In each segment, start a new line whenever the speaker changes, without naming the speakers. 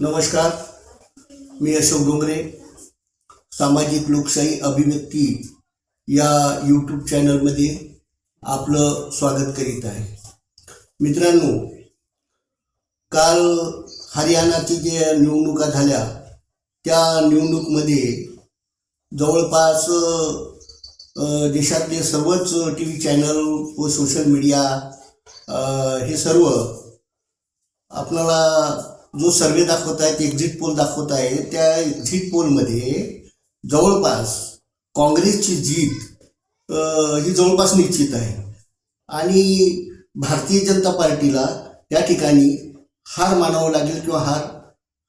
नमस्कार मी अशोक डोंगरे सामाजिक लोकशाही अभिव्यक्ती या यूट्यूब चॅनलमध्ये आपलं स्वागत करीत आहे. मित्रांनो काल हरियाणाची जे निवडणुका झाल्या त्या निवडणूकमध्ये जवळपास देशातले सर्वच टी व्ही चॅनल व सोशल मीडिया हे सर्व आपल्याला जो सर्वे दाखवत आहेत एक्झिट पोल दाखवत आहे त्या एक्झिट पोलमध्ये जवळपास काँग्रेसची जीत ही जवळपास निश्चित आहे. आणि भारतीय जनता पार्टीला त्या ठिकाणी हार मानावं लागेल किंवा हार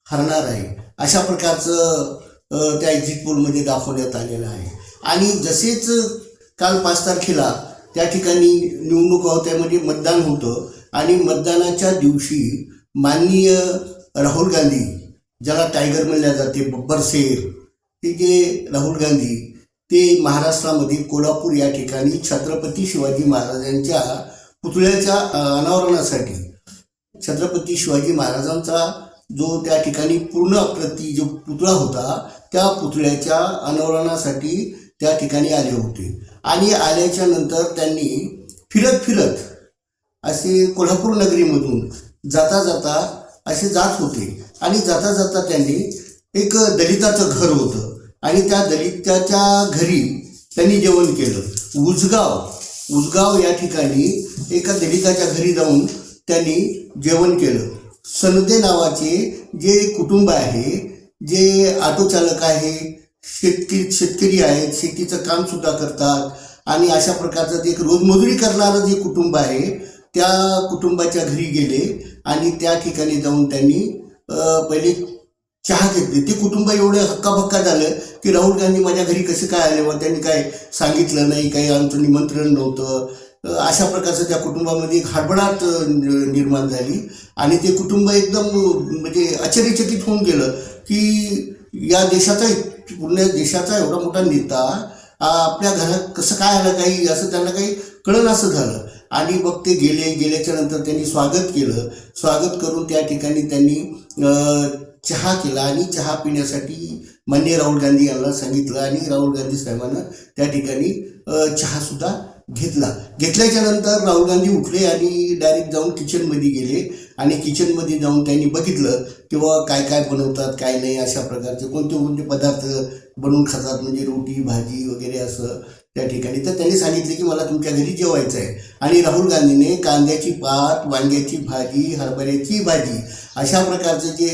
हरणार आहे अशा प्रकारचं त्या एक्झिट पोलमध्ये दाखवण्यात आलेलं आहे. आणि जसेच काल पाच तारखेला त्या ठिकाणी निवडणुका होत्या म्हणजे मतदान होतं आणि मतदानाच्या दिवशी माननीय राहुल गांधी ज्याला टायगर म्हणल्या जाते बब्बर शेर ते जे राहुल गांधी ते महाराष्ट्रामध्ये कोल्हापूर या ठिकाणी छत्रपती शिवाजी महाराजांच्या पुतळ्याच्या अनावरणासाठी छत्रपती शिवाजी महाराजांचा जो त्या ठिकाणी पूर्ण प्रती जो पुतळा होता त्या पुतळ्याच्या अनावरणासाठी त्या ठिकाणी आले होते. आणि आल्याच्यानंतर त्यांनी फिरत फिरत असे कोल्हापूर नगरीमधून जाता जाता असे जात होते. आणि जाता जाता त्यांनी एक दलिताचं घर होतं. आणि त्या दलिताच्या घरी त्यांनी जेवण केलं. उजगाव उजगाव या ठिकाणी एका दलिताच्या घरी जाऊन त्यांनी जेवण केलं. सनदे नावाचे जे कुटुंब आहे जे ऑटो चालक आहे शेतकरी शेतकरी आहेत शेतीचं कामसुद्धा करतात. आणि अशा प्रकारचं जे एक रोजमजुरी करणारं जे कुटुंब आहे त्या कुटुंबाच्या घरी गेले. आणि त्या ठिकाणी जाऊन त्यांनी पहिले चहा घेतली. ते कुटुंब एवढं हक्काबक्का झालं की राहुल गांधी माझ्या घरी कसे काय आले? मग त्यांनी काय सांगितलं नाही काही आमचं निमंत्रण नव्हतं. अशा प्रकारचं त्या कुटुंबामध्ये एक हडबडाट निर्माण झाली. आणि ते कुटुंब एकदम म्हणजे आश्चर्यचकित होऊन गेलं की या देशाचा पूर्ण देशाचा एवढा मोठा नेता आपल्या घरात कसं काय आलं काही असं त्यांना काही कळलं असं झालं. आणि मग ते गेले गेल्याच्यानंतर त्यांनी स्वागत केलं. स्वागत करून त्या ठिकाणी त्यांनी चहा केला आणि चहा पिण्यासाठी मान्य राहुल गांधी यांना सांगितलं आणि राहुल गांधी साहेबांना त्या ठिकाणी चहासुद्धा घेतला. घेतल्याच्या नंतर राहुल गांधी उठले आणि डायरेक्ट जाऊन किचनमध्ये गेले. आणि किचनमध्ये जाऊन त्यांनी बघितलं की काय काय बनवतात काय नाही अशा प्रकारचे कोणते कोणते पदार्थ बनवून खातात म्हणजे रोटी भाजी वगैरे असं त्या ठिकाणी. तर त्यांनी सांगितले की मला तुमच्या घरी जेवायचं आहे आणि राहुल गांधीने कांद्याची पात वांग्याची भाजी हरभऱ्याची भाजी अशा प्रकारचे जे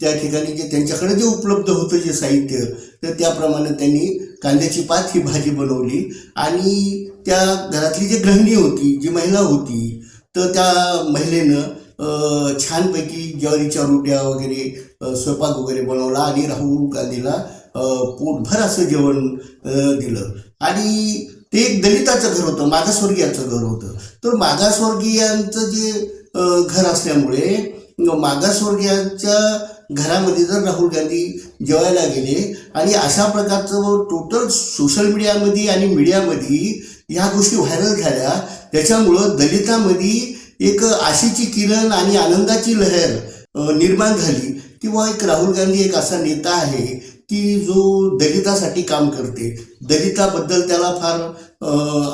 त्या ठिकाणी जे त्यांच्याकडे जे उपलब्ध होतं जे साहित्य तर त्याप्रमाणे त्यांनी कांद्याची पात ही भाजी बनवली. आणि त्या घरातली जी गृहिणी होती जी महिला होती तर त्या महिलेनं छानपैकी ज्वारीच्या रोट्या वगैरे स्वयंपाक वगैरे बनवला आणि राहुल गांधीला पोटभर असं जेवण दिलं. आणि ते एक दलिताचं घर होतं मागासवर्गीयाचं घर होतं. तर मागासवर्गीयांचं जे घर असल्यामुळे मागासवर्गीयांच्या घरामध्ये जर राहुल गांधी जेवायला गेले आणि अशा प्रकारचं टोटल सोशल मीडियामध्ये आणि मीडियामध्ये ह्या गोष्टी व्हायरल झाल्या त्याच्यामुळं दलितामध्ये एक आशेची किरण आणि आनंदाची लहर निर्माण झाली. किंवा एक राहुल गांधी एक असा नेता आहे की जो दलितासाठी काम करते. दलिताबद्दल त्याला फार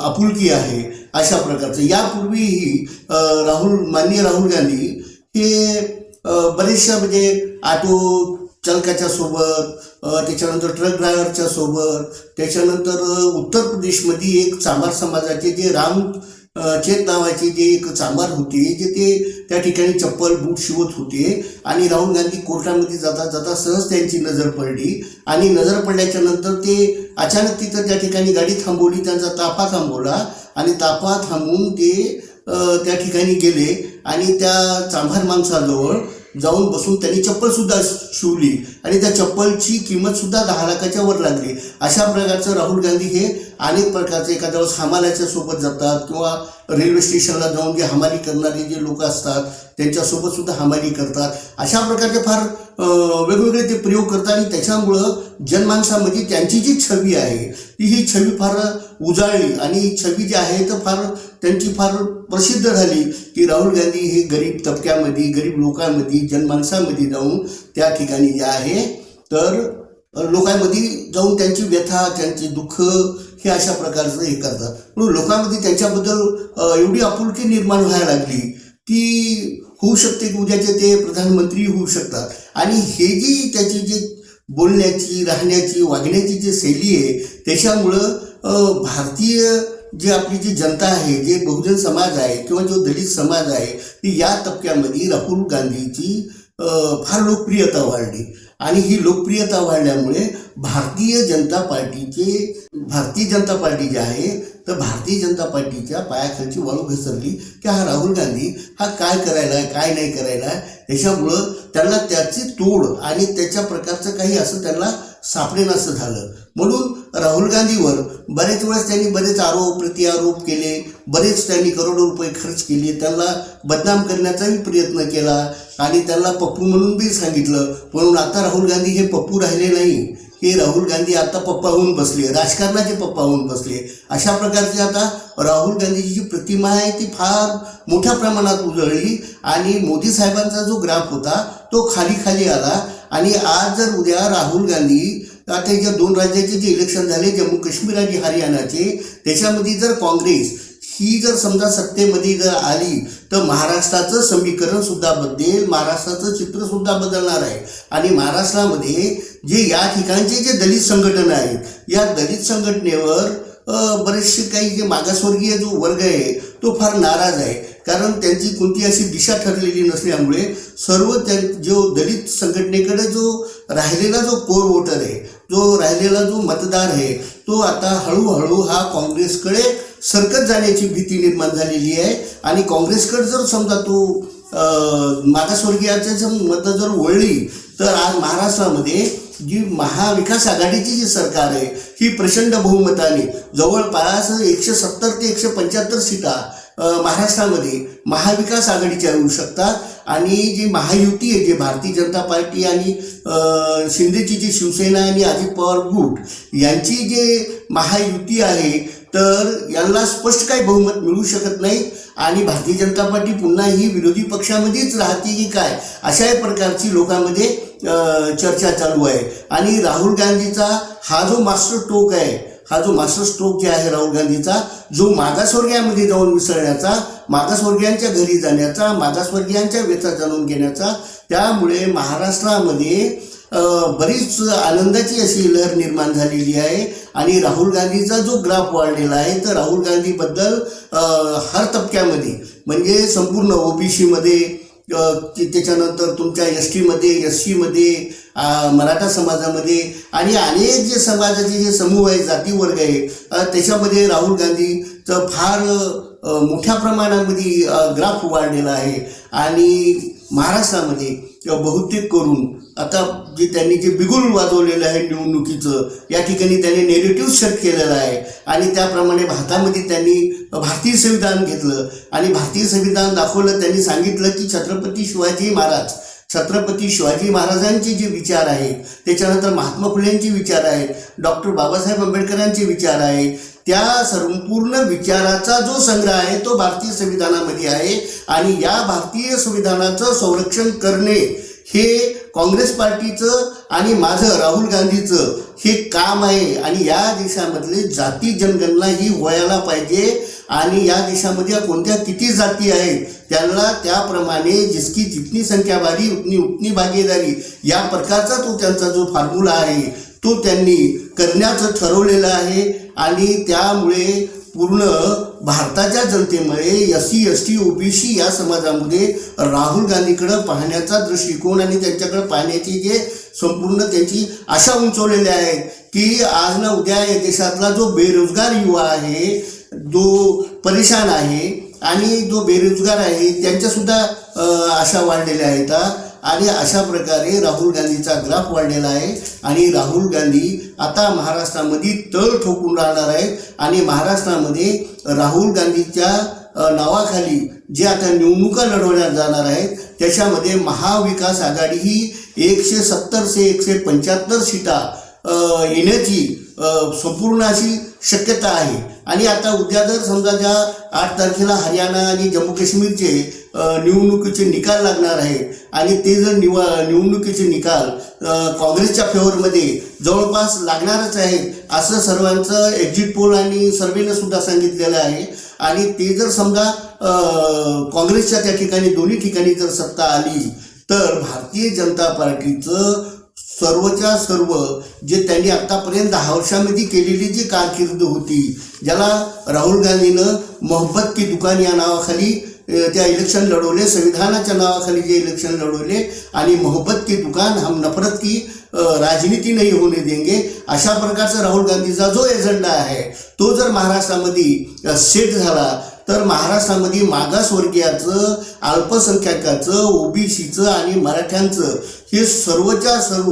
आपुलकी आहे अशा प्रकारचं. यापूर्वीही राहुल माननीय राहुल गांधी हे बरेचशा म्हणजे ऑटो चालकाच्या सोबत त्याच्यानंतर ट्रक ड्रायव्हरच्या सोबत त्याच्यानंतर उत्तर प्रदेशमध्ये एक चांभार समाजाचे जे राम चेत नावाचे जे एक चांभार होते जे ते त्या ठिकाणी चप्पल बूट शिवत होते आणि राहुल गांधी कोर्टामध्ये जाता जाता सहज त्यांची नजर पडली आणि नजर पडल्याच्या नंतर ते अचानक तिथं त्या ठिकाणी गाडी थांबवली त्यांचा ताफा थांबवला आणि ताफा थांबवून ते त्या ठिकाणी गेले आणि त्या चांभार माणसाजवळ जाऊन बसून त्यांनी चप्पलसुद्धा शिवली आणि त्या चप्पलची किंमतसुद्धा दहा लाखाच्या वर लागली. अशा प्रकारचं राहुल गांधी हे अनेक प्रकारचे एखाद्या वेळेस हमालाच्या सोबत जातात किंवा रेल्वे स्टेशनला जाऊन जे हमाली करणारे जे लोक असतात त्यांच्यासोबतसुद्धा हमाली करतात. अशा प्रकारचे फार वेगवेगळे ते प्रयोग करतात आणि त्याच्यामुळं जनमानसामध्ये त्यांची जी छवी आहे ती ही छवी फार उजाळली आणि ही छवी जी आहे तर फार त्यांची फार प्रसिद्ध झाली की राहुल गांधी हे गरीब तबक्यामध्ये गरीब लोकांमध्ये जनमानसामध्ये जाऊन त्या ठिकाणी जे आहे तर लोकांमध्ये जाऊन त्यांची व्यथा त्यांचे दुःख हे अशा प्रकारचं हे करतात. म्हणून लोकांमध्ये त्यांच्याबद्दल एवढी आपुलकी निर्माण व्हायला लागली की होऊ शकते की उद्याचे ते प्रधानमंत्री होऊ शकतात. आणि हे जी त्याची जे बोलण्याची राहण्याची वागण्याची जी शैली आहे त्याच्यामुळं भारतीय जी आपली जी जनता आहे जे बहुजन समाज आहे किंवा जो दलित समाज आहे ती या तबक्यामध्ये राहुल गांधीची फार लोकप्रियता वाढली. आणि ही लोकप्रियता वाढल्यामुळे भारतीय जनता पार्टीचे भारतीय जनता पार्टी जे आहे तर भारतीय जनता पार्टीच्या पायाखालची वाळू घसरली की हा राहुल गांधी हा काय करायला आहे काय नाही करायला आहे याच्यामुळं त्यांना त्याची तोड आणि त्याच्या प्रकारचं काही असं त्यांना सापडेनासं झालं. म्हणून राहुल गांधीवर बरेच वेळेस त्यांनी बरेच आरोप प्रतिआरोप केले बरेच त्यांनी करोडो रुपये खर्च केले त्यांना बदनाम करण्याचाही प्रयत्न केला आणि त्यांना पप्पू म्हणून बी सांगितलं म्हणून आता राहुल गांधी हे पप्पू राहिले नाही. हे राहुल गांधी आता पप्पा होऊन बसले राजकारणाचे पप्पा होऊन बसले. अशा प्रकारची आता राहुल गांधीची जी प्रतिमा आहे ती फार मोठ्या प्रमाणात उजळली आणि मोदी साहेबांचा जो ग्राफ होता तो खाली खाली आला. आणि आज जर उद्या राहुल गांधी आता ज्या दोन राज्याचे जे इलेक्शन झाले जम्मू काश्मीर आणि हरियाणाचे त्याच्यामध्ये जर काँग्रेस ही जर समजा सत्तेमध्ये जर आली तर महाराष्ट्राचं समीकरण सुद्धा बदलेल महाराष्ट्राचं चित्र सुद्धा बदलणार आहे. आणि महाराष्ट्रामध्ये जे या ठिकाणचे जे दलित संघटना आहेत या दलित संघटनेवर बरेचसे काही जे मागासवर्गीय जो वर्ग आहे तो फार नाराज आहे. कारण त्यांची कोणती अशी दिशा ठरलेली नसल्यामुळे सर्व त्या जो दलित संघटनेकडे जो राहिलेला जो कोर वोटर आहे जो राहिलेला जो मतदार आहे तो आता हळूहळू हा काँग्रेसकडे सरकत जाण्याची भीती निर्माण झालेली आहे. आणि काँग्रेसकडे जर समजा तो अं, मागासवर्गीयाच्या जर मतं जर वळली तर आज महाराष्ट्रामध्ये जी महाविकास आघाडीची जी सरकार आहे ही प्रचंड बहुमताने जवळपास एकशे सत्तर ते एकशे पंच्याहत्तर सीटा महाराष्ट्रामध्ये महाविकास आघाडीच्या येऊ शकतात. आणि जी महायुती आहे जे भारतीय जनता पार्टी आणि शिंदेची जी शिवसेना आणि अजित पवार गुट यांची जे महायुती आहे तर यांना स्पष्ट काही बहुमत मिळू शकत नाही आणि भारतीय जनता पार्टी पुन्हा ही विरोधी पक्षामध्येच राहते की काय अशा प्रकारची लोकांमध्ये चर्चा चालू आहे. आणि राहुल गांधीचा हा जो मास्टर स्ट्रोक आहे हा जो मास्टर स्ट्रोक जे आहे राहुल गांधीचा जो मागासवर्गीयामध्ये जाऊन मिसळण्याचा मागासवर्गीयांच्या घरी जाण्याचा मागासवर्गीयांच्या व्यथा जाणून घेण्याचा त्यामुळे महाराष्ट्रामध्ये बरीच आनंदाची अशी लहर निर्माण झालेली आहे. आणि राहुल गांधीचा जो ग्राफ वाढलेला आहे तर राहुल गांधीबद्दल हर तबक्यामध्ये म्हणजे संपूर्ण ओबीसीमध्ये त्याच्यानंतर तुमच्या एस टीमध्ये एस सीमध्ये मराठा समाजामध्ये आणि अनेक जे समाजाचे जे समूह आहे जाती वर्ग आहे त्याच्यामध्ये राहुल गांधीचं फार मोठ्या प्रमाणामध्ये ग्राफ वाढलेला आहे. आणि महाराष्ट्रामध्ये किंवा बहुतेक करून आता जे त्यांनी जे बिगुल वाजवलेलं आहे निवडणुकीचं या ठिकाणी त्यांनी नेगेटिव्ह सेट केलेलं आहे. आणि त्याप्रमाणे भारतामध्ये त्यांनी भारतीय संविधान घेतलं. आणि भारतीय संविधान दाखवलं त्यांनी सांगितलं की छत्रपती शिवाजी महाराज छत्रपती शिवाजी महाराजांचे जे विचार आहेत त्याच्यानंतर महात्मा फुलेंचे विचार आहेत डॉक्टर बाबासाहेब आंबेडकरांचे विचार आहेत त्या संपूर्ण विचाराचा जो संग्रह आहे तो भारतीय संविधानामध्ये आहे आणि या भारतीय संविधानाचं संरक्षण करणे हे काँग्रेस पार्टीचं आणि माझं राहुल गांधीचं हे काम आहे आणि या देशामधले जाती जनगणना ही व्हायला पाहिजे आणि या देशामध्ये कोणत्या किती जाती आहेत त्यांना त्याप्रमाणे जिसकी जितनी संख्या बारी उतनी उतनी भागीदारी या प्रकारचा तो त्यांचा जो फॉर्म्युला आहे तो त्यांनी करण्याचं ठरवलेलं आहे आणि त्यामुळे पूर्ण भारताच्या जनतेमुळे S C S T OBC या समाजामध्ये राहुल गांधीकडं पाहण्याचा दृष्टिकोन आणि त्यांच्याकडे पाहण्याची जे संपूर्ण त्यांची आशा उंचवलेल्या आहेत की आज ना उद्या या देशातला जो बेरोजगार युवा आहे जो परेशान आहे आणि जो बेरोजगार आहे त्यांच्यासुद्धा आशा वाढलेल्या आहेत. आणि अशा प्रकारे राहुल गांधीचा ग्राफ वाढलेला आहे. आणि राहुल गांधी आता महाराष्ट्रामध्ये तळ ठोकून राहणार आहेत. आणि महाराष्ट्रामध्ये राहुल गांधीच्या नावाखाली जे आता निवडणुका लढवण्यात जाणार आहेत त्याच्यामध्ये महाविकास आघाडी ही एकशे सत्तरशे एकशे पंच्याहत्तर सीटा येण्याची संपूर्ण अशी शक्यता आहे. आणि आता उद्या जर समजा ज्या आठ तारखेला हरियाणा आणि जम्मू काश्मीरचे निवडणुकीचे निकाल लागणार आहेत. आणि ते जर निवा निवडणुकीचे निकाल काँग्रेसच्या फेवरमध्ये जवळपास लागणारच आहेत असं सर्वांचं एक्झिट पोल आणि सर्वेनं सुद्धा सांगितलेलं आहे. आणि ते जर समजा काँग्रेसच्या त्या ठिकाणी दोन्ही ठिकाणी जर सत्ता आली तर भारतीय जनता पार्टीचं सर्वच्या सर्व जे त्यांनी आत्तापर्यंत दहा वर्षामध्ये केलेली जी कारकीर्द होती ज्याला राहुल गांधीनं मोहब्बत की दुकान या नावाखाली त्या इलेक्शन लढवले संविधानाच्या नावाखाली जे इलेक्शन लढवले आणि मोहब्बत की दुकान हम नफरत की राजनीती नाही होणे देंगे अशा प्रकारचा राहुल गांधीचा जो एजेंडा आहे तो जर महाराष्ट्रामध्ये सेट झाला तर महाराष्ट्रामध्ये मागासवर्गीयाचं अल्पसंख्याकाचं ओबीसीचं आणि मराठ्यांचं हे सर्वच्या सर्व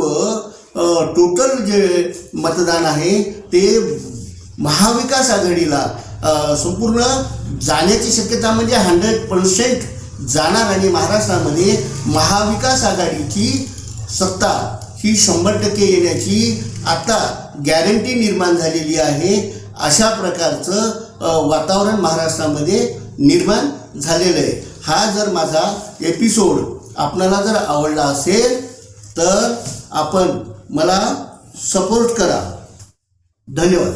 टोटल जे मतदान आहे ते महाविकास आघाडीला संपूर्ण जाण्याची शक्यता म्हणजे हंड्रेड पर्सेंट जाणार आणि महाराष्ट्रामध्ये महाविकास आघाडीची सत्ता ही शंभर टक्के येण्याची आता गॅरंटी निर्माण झालेली आहे. अशा प्रकारचं वातावरण महाराष्ट्रामध्ये निर्माण झालेलं आहे. हा जर माझा एपिसोड आपणाला जर आवडला असेल तर आपण मला सपोर्ट करा. धन्यवाद.